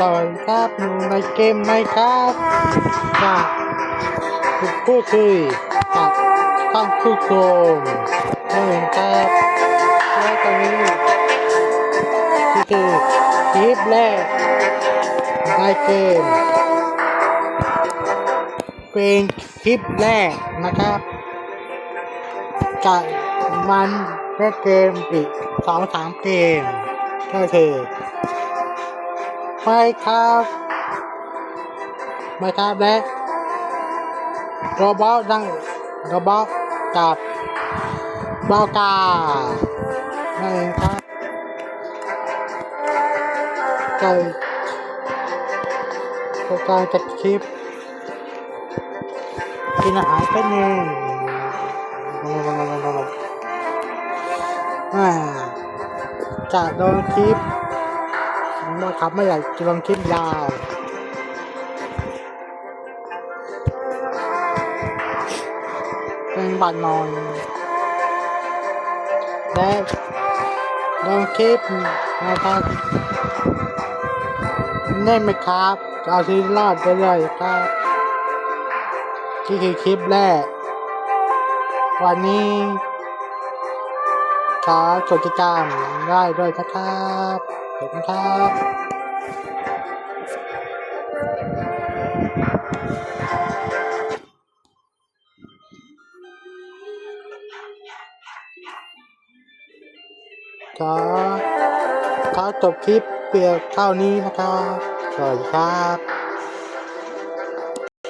สวัสดีครับในเกมไหมครับจากผู้คุยกับท่านผู้ชมนี่เองครับและตอนนี้นี่คือคลิปแรกในเกมเป็นคลิปแรกนะครับจากมันเล่นเกมอีกสองสามเกมก็คือ ไม่ครับไม่ครับและโรบอทดังโรบอทกับบอกานั่นเองครับก็ก็การจัดคลิปกินอาหารเป็นเองอ่าจะโดนคลิป มาครับ ไม่อยากจะลงคลิปยาวเป็นบัตรนอน และลงคลิปนะครับเล่นไหมครับจะเอาชีวิตรอดไปเลยครับนี่คือคลิปแรก วันนี้ขอจดกิจกรรมได้ด้วยนะครับ ขอบคุณครับขอขอจบคลิปเพียงเท่านี้นะครับสวัสดีครับ